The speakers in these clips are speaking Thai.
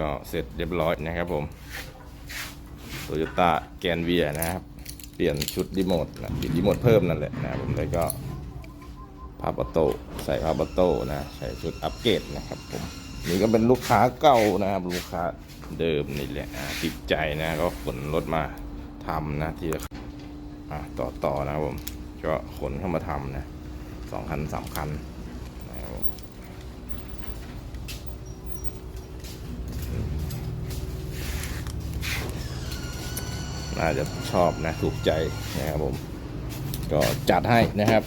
ก็เสร็จเรียบร้อยนะครับผมโตโยต้าแกนเวียนะครับ เปลี่ยนชุดรีโมทนะติดรีโมทเพิ่มนั่นแหละนะผมแล้วก็พาปโตใส่พาปโตนะใส่ชุดอัปเกรดนะครับผมนี่ก็เป็นลูกค้าเก่านะครับลูกค้าเดิมนี่แหละติดใจนะก็ขนรถมาทำนะที่อะต่อต่อนะครับผมก็ขนเข้ามาทำนะสองคันสามคัน น่าจจะชอบนะถูกใจนะครับผมก็จัดให้นะครับ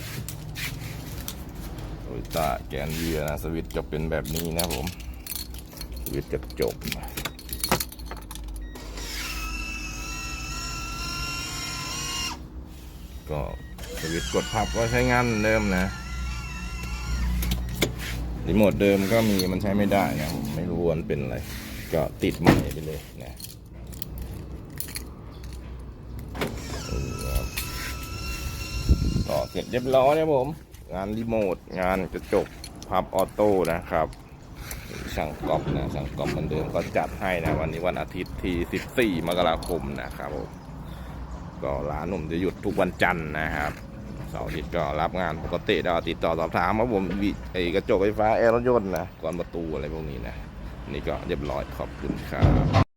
โตโยตาแกนเวียนะสวิตจะเป็นแบบนี้นะผมสวิตช์กระจกก็สวิตกดพับก็ใช้งานเดิมนะรีโมทเดิมก็มีมันใช้ไม่ได้นะผมไม่รู้วันเป็นอะไร ก็ติดใหม่ไปเลยนะ ต่อเสร็จเรียบร้อยนะผม งานรีโมท งานกระจกพับออโต้นะครับช่งกอบนะช่งกอบเหมือนเดิมก็จัดให้นะ วันนี้วันอาทิตย์ที่ 14 มกราคมนะครับผมก็ร้านผมจะหยุดทุกวันจันทร์นะครับเสาร์อาทิตย์ก็รับงานปกติด้ติดต่อสอบถามว่าผมวิไอกระจกไฟฟ้าแอร์รถยนต์นะก่อนประตูอะไรพวกนี้นะ นี่ก็เรียบร้อยขอบคุณครับ